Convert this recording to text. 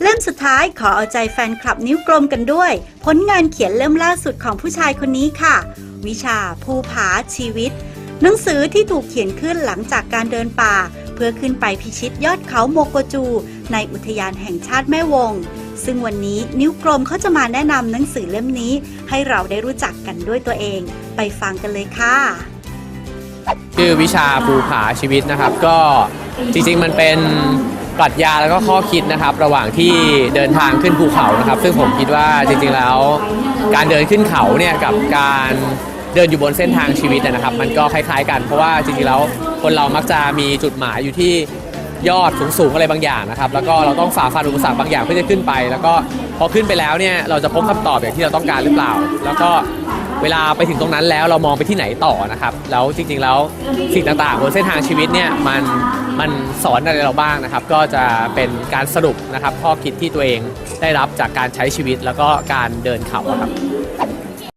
เล่มสุดท้ายขอเอาใจแฟนคลับนิ้วกลมกันด้วย ผลงานเขียนเล่มล่าสุดของผู้ชายคนนี้ค่ะ วิชาภูผาชีวิต หนังสือที่ถูกเขียนขึ้นหลังจากการเดินป่า เพื่อขึ้นไปพิชิตยอดเขาโมโกจู ในอุทยานแห่งชาติแม่วง ซึ่งวันนี้นิ้วกลมเขาจะมาแนะนำหนังสือเล่มนี้ ให้เราได้รู้จักกันด้วยตัวเอง ไปฟังกันเลยค่ะชื่อวิชาภูผาชีวิตนะครับ ก็จริงๆมันเป็น ปรัชญาแล้วก็ข้อคิดนะครับ ระหว่างที่เดินทางขึ้นภูเขานะครับ ซึ่งผมคิดว่าจริงๆแล้ว การเดินขึ้นเขาเนี่ยกับการเดินอยู่บนเส้นทางชีวิตนะครับ มันก็คล้ายๆกันเพราะว่าจริงๆแล้วคนเรามักจะมีจุดหมายอยู่ที่ยอดสูงๆอะไรบางอย่างนะครับ แล้วก็เราต้องฝ่าฟันอุปสรรคบางอย่างเพื่อจะขึ้นไป แล้วก็พอขึ้นไปแล้วเนี่ยเราจะพบคำตอบอย่างที่เราต้องการหรือเปล่า แล้วก็เวลาไปถึงตรงนั้นแล้วเรามองไปที่ไหนต่อนะครับ แล้วจริงๆแล้วสิ่งต่างๆบนเส้นทางชีวิตเนี่ยมัน มันสอนอะไรเราบ้างนะครับ ก็จะเป็นการสรุปนะครับข้อคิดที่ตัวเองได้รับจากการใช้ชีวิตแล้วก็การเดินเขาครับ